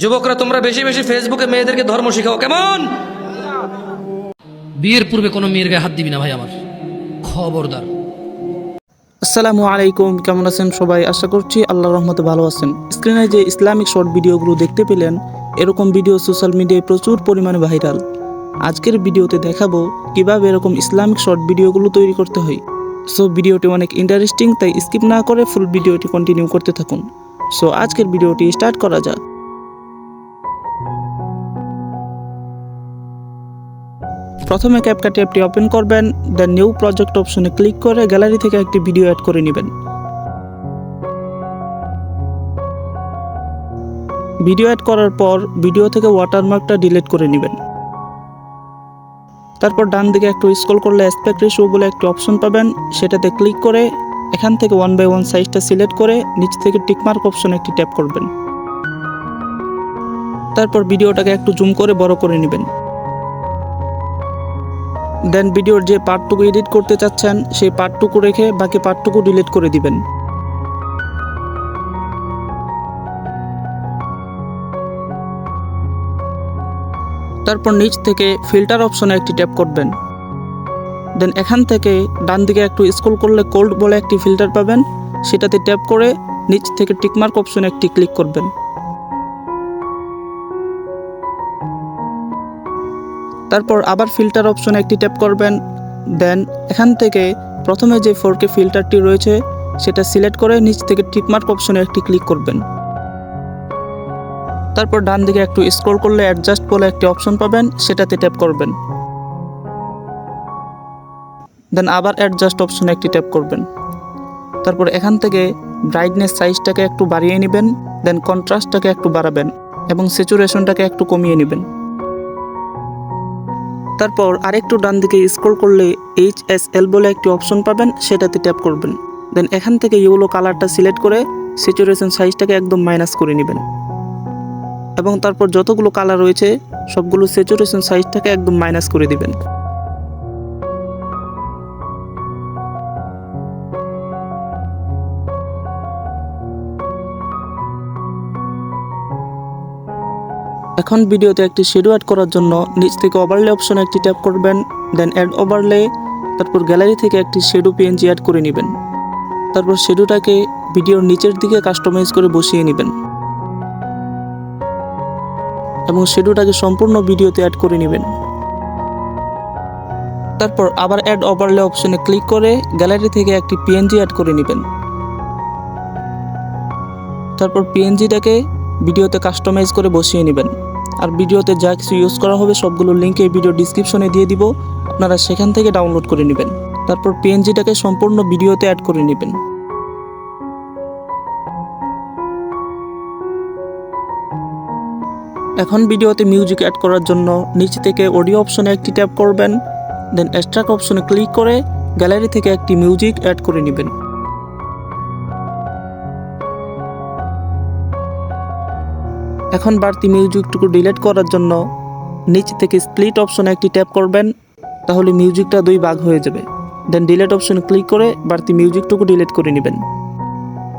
যুবকরা, তোমরা বেশি বেশি ফেসবুকে মেয়েদেরকে ধর্ম শিখাও, কেমন? বিয়ের পূর্বে কোনো মেয়ের গায়ে হাত দিবি না ভাই আমার। খবরদার। আসসালামু আলাইকুম, কেমন আছেন সবাই? আশা করছি আল্লাহ রহমতে ভালো আছেন। স্ক্রিনে যে ইসলামিক শর্ট ভিডিওগুলো দেখতে পেলেন, এরকম ভিডিও সোশ্যাল মিডিয়ায় প্রচুর পরিমাণে ভাইরাল। আজকের ভিডিওতে দেখাবো কীভাবে এরকম ইসলামিক শর্ট ভিডিওগুলো তৈরি করতে হয়। সো, ভিডিওটি অনেক ইন্টারেস্টিং তাই স্কিপ না করে ফুল ভিডিওটি কন্টিনিউ করতে থাকুন। সো, আজকের ভিডিওটি স্টার্ট করা যাক। প্রথমে ক্যাপকাট অ্যাপটি ওপেন করবেন দেন নিউ প্রজেক্ট অপশনে ক্লিক করে গ্যালারি থেকে একটি ভিডিও অ্যাড করে নেবেন। ভিডিও অ্যাড করার পর ভিডিও থেকে ওয়াটারমার্কটা ডিলিট করে নেবেন। তারপর ডান দিকে একটু স্ক্রল করলে অ্যাসপেক্ট রেশিও বলে একটি অপশন পাবেন, সেটাতে ক্লিক করে এখান থেকে ওয়ান বাই ওয়ান সাইজটা সিলেক্ট করে নিচ থেকে টিকমার্ক অপশনে একটি ট্যাপ করবেন। তারপর ভিডিওটাকে একটু জুম করে বড় করে নেবেন। দেন ভিডিওর যে পার্টটুকু এডিট করতে চাচ্ছেন, সেই পার্টটুকু রেখে বাকি পার্টটুকু ডিলিট করে দিবেন। তারপর নিচ থেকে ফিল্টার অপশনে একটি ট্যাপ করবেন। দেন এখান থেকে ডান দিকে একটু স্ক্রল করলে কোল্ড বলে একটি ফিল্টার পাবেন। সেটাতে ট্যাপ করে নিচ থেকে টিকমার্ক অপশনে একটি ক্লিক করবেন। তারপর আবার ফিল্টার অপশনে একটি ট্যাপ করবেন দেন এখান থেকে প্রথমে যে ফোরকে ফিল্টারটি রয়েছে, সেটা সিলেক্ট করে নিচ থেকে টিকমার্ক অপশনে একটি ক্লিক করবেন। তারপর ডান দিকে একটু স্ক্রল করলে অ্যাডজাস্ট বলে একটি অপশন পাবেন, সেটাতে ট্যাপ করবেন। দেন আবার অ্যাডজাস্ট অপশনে একটি ট্যাপ করবেন। তারপর এখান থেকে ব্রাইটনেস সাইজটাকে একটু বাড়িয়ে নেবেন দেন কন্ট্রাস্টটাকে একটু বাড়াবেন এবং স্যাচুরেশনটাকে একটু কমিয়ে নেবেন। তারপর আরেকটু ডান দিকে স্ক্রল করলে এইচ এস এল বলে একটি অপশন পাবেন, সেটাতে ট্যাপ করবেন। দেন এখান থেকে ইউলো কালারটা সিলেক্ট করে স্যাচুরেশন সাইজটাকে একদম মাইনাস করে নেবেন। এবং তারপর যতগুলো কালার রয়েছে, সবগুলো স্যাচুরেশন সাইজটাকে একদম মাইনাস করে দিবেন। এখন ভিডিওতে একটি শেডো অ্যাড করার জন্য নিচ থেকে ওভারলে অপশনে একটি ট্যাপ করবেন দেন অ্যাড ওভারলে তারপর গ্যালারি থেকে একটি শেডো পিএনজি অ্যাড করে নেবেন। তারপর শেডোটাকে ভিডিওর নিচের দিকে কাস্টমাইজ করে বসিয়ে নেবেন। এবং শেডোটাকে সম্পূর্ণ ভিডিওতে অ্যাড করে নেবেন। তারপর আবার অ্যাড ওভারলে অপশনে ক্লিক করে গ্যালারি থেকে একটি পিএনজি অ্যাড করে নেবেন। তারপর পিএনজিটাকে ভিডিওতে কাস্টমাইজ করে বসিয়ে নেবেন। আর ভিডিওতে যা কিছু ইউজ করা হবে সবগুলো লিঙ্ক এই ভিডিও ডিসক্রিপশনে দিয়ে দিব। আপনারা সেখান থেকে ডাউনলোড করে নেবেন। তারপর পিএনজিটাকে সম্পূর্ণ ভিডিওতে অ্যাড করে নেবেন। এখন ভিডিওতে মিউজিক অ্যাড করার জন্য নিচ থেকে অডিও অপশনে একটি ট্যাপ করবেন দেন এক্সট্রাক অপশনে ক্লিক করে গ্যালারি থেকে একটি মিউজিক অ্যাড করে নেবেন। এখন বাড়তি মিউজিকটুকু ডিলিট করার জন্য নিচ থেকে স্প্লিট অপশনে একটি ট্যাপ করবেন, তাহলে মিউজিকটা দুই ভাগ হয়ে যাবে। দেন ডিলেট অপশনে ক্লিক করে বাড়তি মিউজিকটুকু ডিলিট করে নেবেন।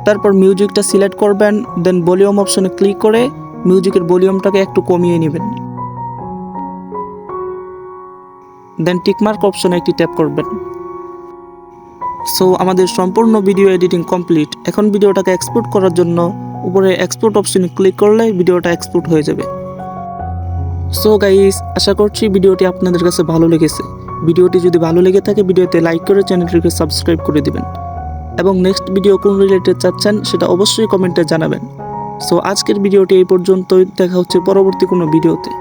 তারপর মিউজিকটা সিলেক্ট করবেন দেন ভলিউম অপশনে ক্লিক করে মিউজিকের ভলিউমটাকে একটু কমিয়ে নেবেন। দেন টিকমার্ক অপশনে একটি ট্যাপ করবেন। সো আমাদের সম্পূর্ণ ভিডিও এডিটিং কমপ্লিট এখন ভিডিওটাকে এক্সপোর্ট করার জন্য উপরে এক্সপোর্ট অপশনে ক্লিক করলে ভিডিওটা এক্সপোর্ট হয়ে যাবে। সো গাইস আশা করছি ভিডিওটি আপনাদের কাছে ভালো লেগেছে। ভিডিওটি যদি ভালো লেগে থাকে, ভিডিওতে লাইক করে চ্যানেলটিকে সাবস্ক্রাইব করে দিবেন। এবং নেক্সট ভিডিও কোন রিলেটেড চাচ্ছেন সেটা অবশ্যই কমেন্টে জানাবেন। সো আজকের ভিডিওটি এই পর্যন্তই। দেখা হচ্ছে পরবর্তী কোনো ভিডিওতে